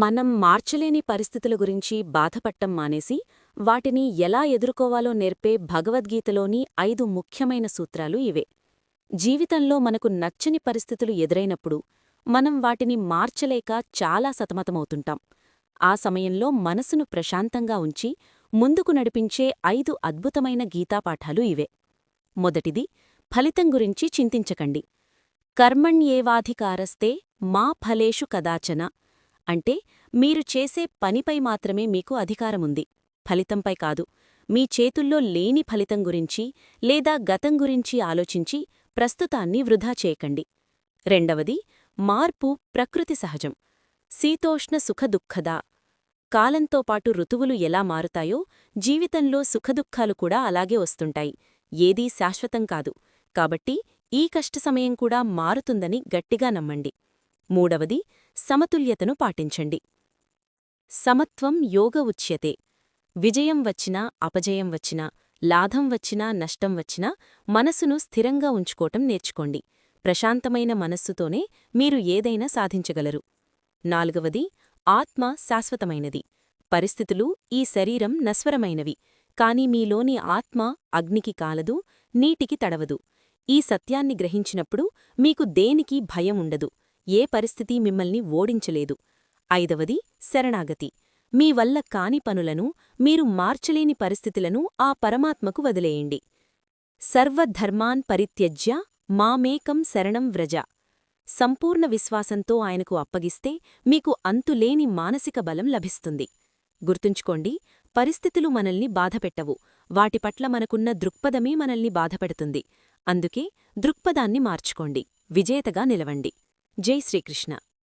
మనం మార్చలేని పరిస్థితుల గురించి బాధపట్టం మానేసి వాటిని ఎలా ఎదుర్కోవాలో నేర్పే భగవద్గీతలోని ఐదు ముఖ్యమైన సూత్రాలు ఇవే. జీవితంలో మనకు నచ్చని పరిస్థితులు ఎదురైనప్పుడు మనం వాటిని మార్చలేక చాలా సతమతమవుతుంటాం. ఆ సమయంలో మనసును ప్రశాంతంగా ఉంచి ముందుకు నడిపించే ఐదు అద్భుతమైన గీతాపాఠాలు ఇవే. మొదటిది ఫలితం గురించి చింతించకండి. కర్మణ్యేవాధికారస్తే మా ఫలేషు కదాచన అంటే మీరు చేసే పనిపై మాత్రమే మీకు అధికారముంది. ఫలితంపై కాదు. మీ చేతుల్లో లేని ఫలితం గురించి లేదా గతం గురించి ఆలోచించి ప్రస్తుతాన్ని వృధా చేయకండి. రెండవది మార్పు ప్రకృతి సహజం. శీతోష్ణ సుఖదుఃఖదా. కాలంతో పాటు ఋతువులు ఎలా మారుతాయో జీవితంలో సుఖదుఖాలు కూడా అలాగే వస్తుంటాయి. ఏదీ శాశ్వతం కాదు. కాబట్టి ఈ కష్ట సమయం కూడా మారుతుందని గట్టిగా నమ్మండి. మూడవది సమతుల్యతను పాటించండి. సమత్వం యోగ ఉచ్యతే. విజయం వచ్చినా అపజయం వచ్చినా లాభం వచ్చినా నష్టం వచ్చినా మనసును స్థిరంగా ఉంచుకోవటం నేర్చుకోండి. ప్రశాంతమైన మనస్సుతోనే మీరు ఏదైనా సాధించగలరు. నాలుగవది ఆత్మ శాశ్వతమైనది. పరిస్థితులు ఈ శరీరం నస్వరమైనవి కాని మీలోని ఆత్మ అగ్నికి కాలదు నీటికి తడవదు. ఈ సత్యాన్ని గ్రహించినప్పుడు మీకు దేనికి భయం ఉండదు ఏ పరిస్థితి మిమ్మల్ని ఓడించలేదు. ఐదవది శరణాగతి. మీ వల్ల కాని పనులను మీరు మార్చలేని పరిస్థితులను ఆ పరమాత్మకు వదిలేయండి. సర్వధర్మాన్ పరిత్యజ్య మామేకం శరణం వ్రజ. సంపూర్ణ విశ్వాసంతో ఆయనకు అప్పగిస్తే మీకు అంతులేని మానసిక బలం లభిస్తుంది. గుర్తుంచుకోండి పరిస్థితులు మనల్ని బాధపెట్టవు. వాటి పట్ల మనకున్న దృక్పథమే మనల్ని బాధపెడుతుంది. అందుకే దృక్పథాన్ని మార్చుకోండి. విజేతగా నిలవండి. ಜೈ ಶ್ರೀಕೃಷ್ಣ